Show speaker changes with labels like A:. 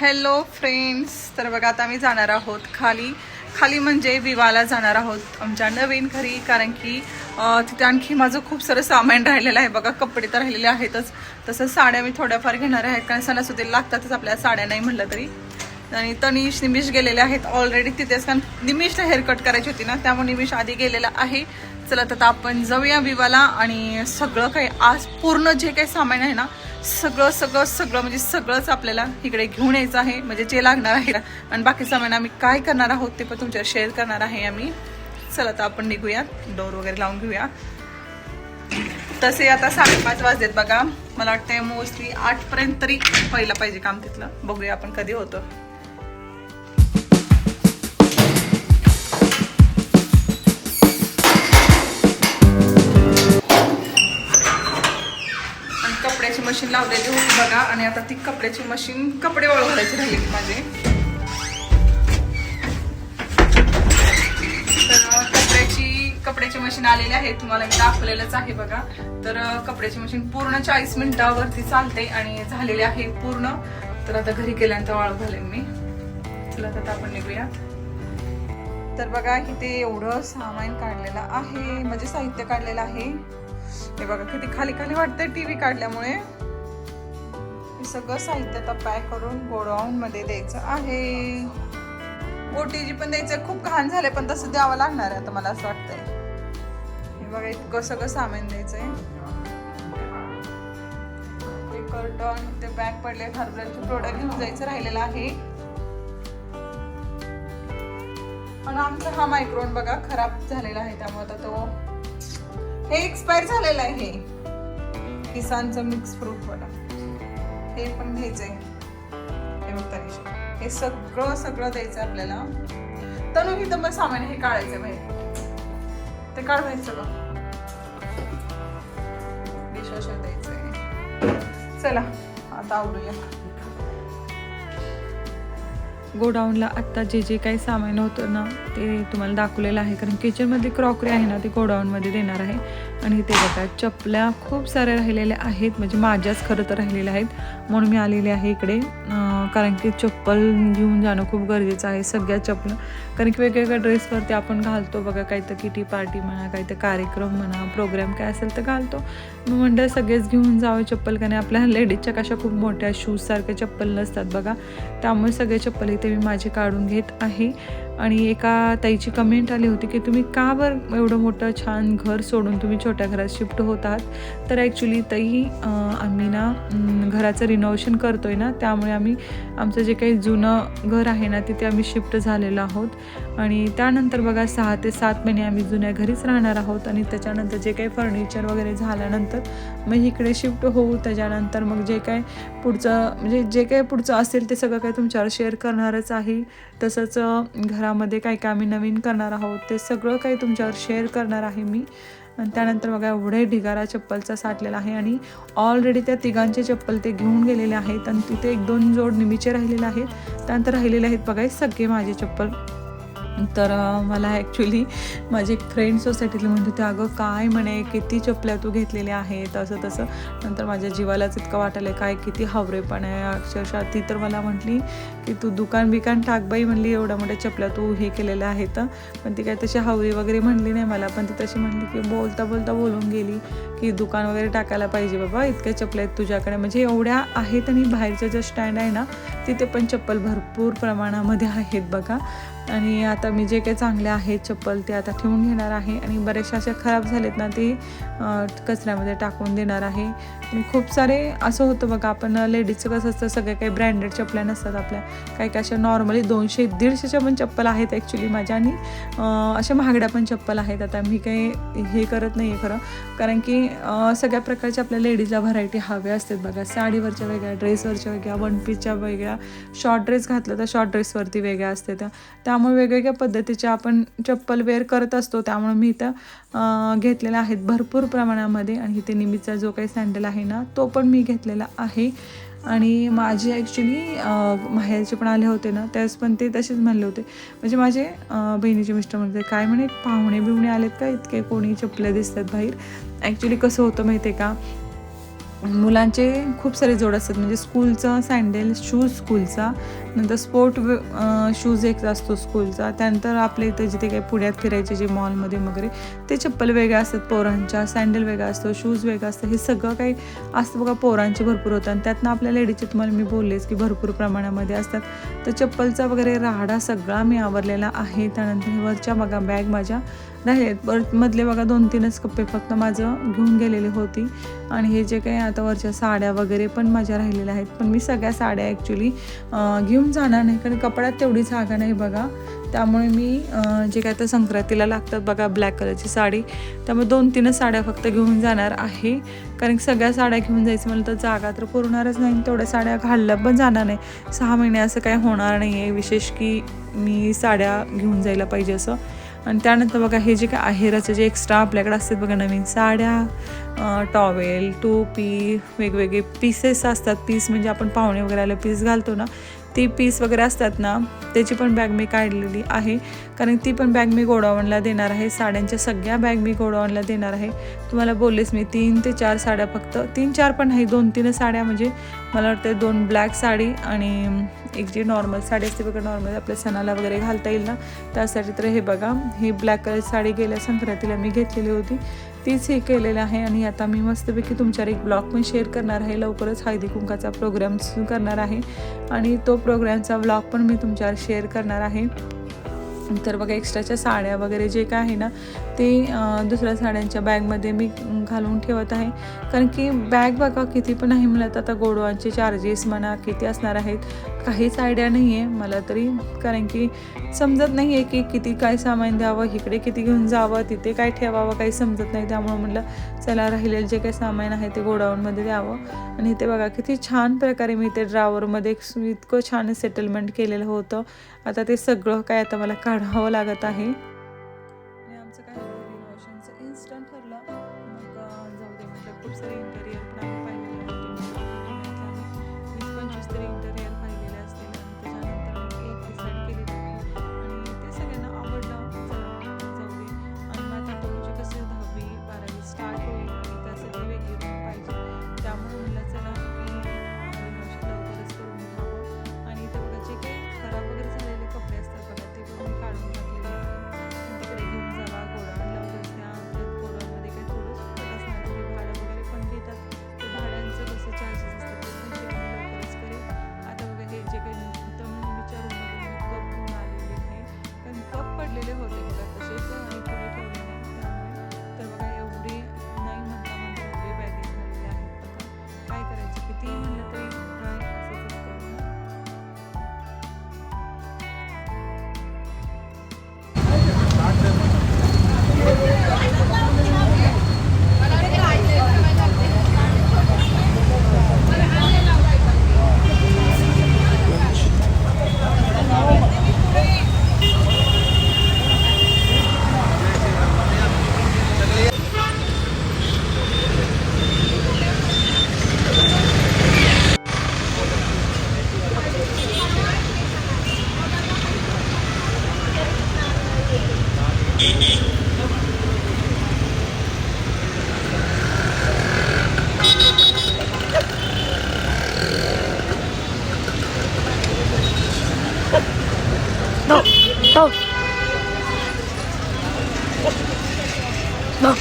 A: Hello friends तर बघा आता आम्ही जाणार आहोत खाली. खाली म्हणजे विवाला जाणार आहोत आमच्या नवीन घरी कारण की तिथे आणखी माझं खूप सारं सामान राहिलेलं आहे. बघा कपडे तर राहिलेले आहेतच. तसं साड्या मी थोड्याफार घेणार आहेत कारण सणासुदीला लागतातच आपल्याला साड्या नाही म्हटलं तरी. आणि तनिष निमिष गेलेले आहेत ऑलरेडी तिथेच कारण निमिषला हेअरकट करायची होती ना त्यामुळे निमिष आधी गेलेला आहे. चला तर आता आपण जाऊया विवाला आणि सगळं काही आज पूर्ण जे काही सामान आहे ना सगळं सगळं सगळं म्हणजे सगळंच आपल्याला इकडे घेऊन यायचं आहे. म्हणजे जे लागणार आहे. आणि बाकी सामान आम्ही काय करणार आहोत ते पण तुमच्यावर शेअर करणार आहे आम्ही. चला तर आपण निघूया. डोर वगैरे लावून घेऊया. तसे आता साडेपाच वाजलेत बघा. मला वाटतंय मोस्टली आठपर्यंत तरी पहिला पाहिजे काम तिथलं. बघूया आपण कधी होतं. कपड्याची मशीन लावलेली होती बघा. आणि आता ती कपड्याची मशीन कपडे वाळू घालायची राहिली माझे. तर कपड्याची कपड्याची मशीन आलेली आहे. तुम्हाला मी दाखवलेलंच आहे बघा. तर कपड्याची मशीन पूर्ण चाळीस मिनिटावरती चालते आणि झालेली आहे पूर्ण. तर आता घरी गेल्यानंतर वाळू घालेन मी. चला तर आता आपण निघूया. तर बघा इथे एवढं सामान काढलेलं आहे. म्हणजे साहित्य काढलेलं आहे. हे बघा किती खाली खाली वाटतंय टीव्ही काढल्यामुळे. हे सगळं साहित्य आता पॅक करून गोडाऊन मध्ये द्यायचं आहे. ओटीजी पण द्यायचं खूप घाण झाले पण तसं द्यावं लागणार आहे आता मला असं वाटतंय. हे बघा इतकं सगळं सामान द्यायचंय. हे कर्टन ते बॅग पडले हरभऱ्याचे प्रोडक्ट घेऊन जायचं राहिलेलं आहे. आणि आमचा हा मायक्रोन बघा खराब झालेला आहे त्यामुळे आता तो हे एक्सपायर झालेलं आहे. हे किसानचं मिक्स फ्रूट वडा. हे पण घ्यायचंय. हे बघ हे सगळं सगळं द्यायचं आपल्याला. तनु ही तर मग सामान हे काढायचं बाहेर ते काढवायचं बाहेर सगळं. डिशवॉशर द्यायचंय. चला आता आवडूया गोडाऊनला आत्ता जे जे काही सामान होतं ना ते तुम्हाला दाखवलेलं आहे. कारण किचनमध्ये क्रॉकरी आहे ना ते गोडाऊनमध्ये देणार आहे. आणि ते बघा चपल्या खूप साऱ्या राहिलेल्या आहेत. म्हणजे माझ्याच खरं तर राहिलेल्या आहेत. म्हणून मी आलेले आहे इकडे. कारण की चप्पल घेऊन जाणं खूप गरजेचं आहे. सगळ्या चपलं कारण की वेगवेगळ्या ड्रेसवरती आपण घालतो बघा काही तर किटी पार्टी म्हणा काही तर कार्यक्रम म्हणा प्रोग्राम काय असेल तर घालतो. मग म्हणलं सगळेच घेऊन जावं चप्पल कारण आपल्या लेडीजच्या कशा खूप मोठ्या शूजसारख्या चप्पल नसतात बघा. त्यामुळे सगळे चप्पल इथे मी माझे काढून घेत आहे. आणि एका ताईची कमेंट आली होती की तुम्ही का बरं एवढं मोठं छान घर सोडून तुम्ही छोट्या घरात शिफ्ट होत आहात? तर ॲक्च्युली ताई आम्ही ना घराचं रिनोव्हेशन करतोय ना त्यामुळे आम्ही आमचं जे काही जुनं घर आहे ना तिथे आम्ही शिफ्ट झालेलो आहोत. आणि त्यानंतर बघा सहा ते सात महिने आम्ही जुन्या घरीच राहणार आहोत आणि त्याच्यानंतर जे काही फर्निचर वगैरे झाल्यानंतर मग इकडे शिफ्ट होऊ त्याच्यानंतर मग जे काय पुढचं म्हणजे जे काही पुढचं असेल ते सगळं काही तुमच्यावर शेअर करणारच आहे. तसंच घरा घरामध्ये काय काय आम्ही नवीन करणार आहोत ते सगळं काही तुमच्यावर शेअर करणार आहे मी. आणि त्यानंतर बघा एवढे ढिगारा चप्पलचा साठलेला आहे आणि ऑलरेडी त्या तिघांचे चप्पल ते घेऊन गेलेले आहेत. आणि तिथे एक दोन जोड निमीचे राहिलेले आहेत. त्यानंतर राहिलेले आहेत बघा सगळे माझे चप्पल. तर मला ॲक्च्युली माझी एक फ्रेंड सोसायटीतली म्हणत होते अगं काय म्हणे? किती चपल्या तू घेतलेल्या आहेत? असं तसं. नंतर माझ्या जीवालाच इतकं वाटायला काय किती हावरेपण आहे. अक्षरशः ती तर मला म्हटली की तू दुकान बिकान टाक बाई म्हणली एवढ्या मोठ्या चपल्या तू हे केलेल्या आहेत. पण ती काय तशी हावरी वगैरे म्हणली नाही मला पण ती तशी म्हणली की बोलता बोलता बोलून गेली की दुकान वगैरे टाकायला पाहिजे बाबा इतक्या चपल्या आहेत तुझ्याकडे. म्हणजे एवढ्या आहेत आणि बाहेरचं जे स्टँड आहे ना तिथे पण चप्पल भरपूर प्रमाणामध्ये आहेत बघा. आणि आता मी जे काही चांगले आहेत चप्पल ते आता ठेवून घेणार आहे आणि बरेचशा अशा खराब झालेत ना ते कचऱ्यामध्ये टाकून देणार आहे. आणि खूप सारे असं होतं बघा आपण लेडीजचं कसं असतं सगळे काही ब्रँडेड चपल्या नसतात आपल्या. काही काही अशा नॉर्मली दोनशे दीडशेच्या पण चप्पल आहेत ॲक्च्युली माझ्या आणि अशा महागड्या पण चप्पल आहेत. आता मी काही हे करत नाही आहे खरं. कारण की सगळ्या प्रकारच्या आपल्या लेडीजला व्हरायटी हव्या असतात बघा. साडीवरच्या वेगळ्या ड्रेसवरच्या वेगळ्या वन पीसच्या वेगळ्या. शॉर्ट ड्रेस घातलं तर शॉर्ट ड्रेसवरती वेगळ्या असते त्या त्यामुळे वेगवेगळ्या पद्धतीच्या आपण चप्पल वेअर करत असतो. त्यामुळे मी इथं घेतलेल्या आहेत भरपूर प्रमाणामध्ये आणि इथे निमीचा जो काही सँडल आहे ना तो पण मी घेतलेला आहे. आणि माझे ॲक्च्युली माहेरचे पण आले होते ना त्यावेळेस पण ते तसेच म्हणले होते. म्हणजे माझे बहिणीचे मिस्टर म्हणते काय म्हणे पाहुणे बिवणे आलेत का इतके? कोणी चपल्या दिसतात बाहेर? ॲक्च्युली कसं होतं माहिती आहे का? मुलांचे खूप सारे जोड असतात. म्हणजे स्कूलचा सँडल शूज स्कूलचा नंतर स्पोर्ट शूज एक असतो स्कूलचा त्यानंतर आपल्या इथं जिथे काही पुण्यात फिरायचे जे मॉलमध्ये वगैरे ते चप्पल वेगळ्या असतात पोरांच्या सँडल वेगळा असतो शूज वेगळा असतं. हे सगळं काही असतं बघा पोरांचे भरपूर होतं. आणि त्यातनं आपल्या लेडीजचे तुम्हाला मी बोललेच की भरपूर प्रमाणामध्ये असतात. तर चप्पलचा वगैरे राहाडा सगळा मी आवरलेला आहे. त्यानंतर वरच्या बघा बॅग माझ्या राहिले वर मधले बघा दोन तीनच कप्पे फक्त माझं घेऊन गेलेले होती. आणि हे जे काही आता वरच्या साड्या वगैरे पण माझ्या राहिलेल्या आहेत. पण मी सगळ्या साड्या ॲक्च्युली घेऊन जाणार नाही कारण कपड्यात तेवढी जागा नाही बघा. त्यामुळे मी जे काय तर संक्रांतीला लागतात बघा ब्लॅक कलरची साडी त्यामुळे दोन तीनच साड्या फक्त घेऊन जाणार आहे. कारण सगळ्या साड्या घेऊन जायचं म्हणलं तर जागा तर पुरणारच नाही तेवढ्या साड्या घालल्या पण जाणार नाही. सहा महिने असं काही होणार नाही आहे विशेष की मी साड्या घेऊन जायला पाहिजे असं. आणि त्यानंतर बघा हे जे काय आहेराचे जे एक्स्ट्रा आपल्याकडे असतात बघा नवीन साड्या टॉवेल टोपी वेगवेगळे पीसेस असतात. पीस म्हणजे आपण पाहुणे वगैरे आले पीस घालतो ना ती पीस वगैरे असतात ना त्याची पण बॅग मी काढलेली आहे. कारण ती पण बॅग मी गोडावणला देणार आहे. साड्यांच्या सगळ्या बॅग मी गोडावणला देणार आहे. तुम्हाला बोललेच मी तीन ते चार साड्या फक्त. तीन चार पण नाही दोन तीन साड्या म्हणजे मला वाटतं दोन ब्लॅक साडी आणि एक जी नॉर्मल साडी असते बघा नॉर्मल आपल्या सणाला वगैरे घालता येईल ना त्यासाठी तर हे बघा. ही ब्लॅक कलर साडी गेल्या संक्रांतीला मी घेतलेली होती. तीच हे केलेलं आहे आणि आता मी मस्तपैकी तुमच्यावर एक ब्लॉग पण शेअर करणार आहे. लवकरच हळदी कुंकाचा प्रोग्राम करणार आहे. आणि तो प्रोग्रामचा ब्लॉग पण मी तुमच्यावर शेअर करणार आहे. तर बघा एक्स्ट्राच्या साड्या वगैरे जे काय आहे ना ते दुसऱ्या साड्यांच्या बॅगमध्ये मी घालून ठेवत आहे. कारण की बॅग बघा किती पण आहे मला तर आता गोडवांचे चार्जेस म्हणा किती असणार आहेत काहीच आयडिया नाही आहे मला तरी. कारण की समजत नाही आहे की किती काय सामान द्यावं इकडे किती घेऊन जावं तिथे काय ठेवावं काही समजत नाही. त्यामुळं म्हटलं चला राहिलेलं जे काही सामान आहे ते गोडाऊनमध्ये द्यावं. आणि इथे बघा किती छान प्रकारे मी ते ड्रावरमध्ये इतकं छान सेटलमेंट केलेलं होतं. आता ते सगळं काय आता मला काढावं लागत आहे.
B: Mm-hmm.
C: দাও দাও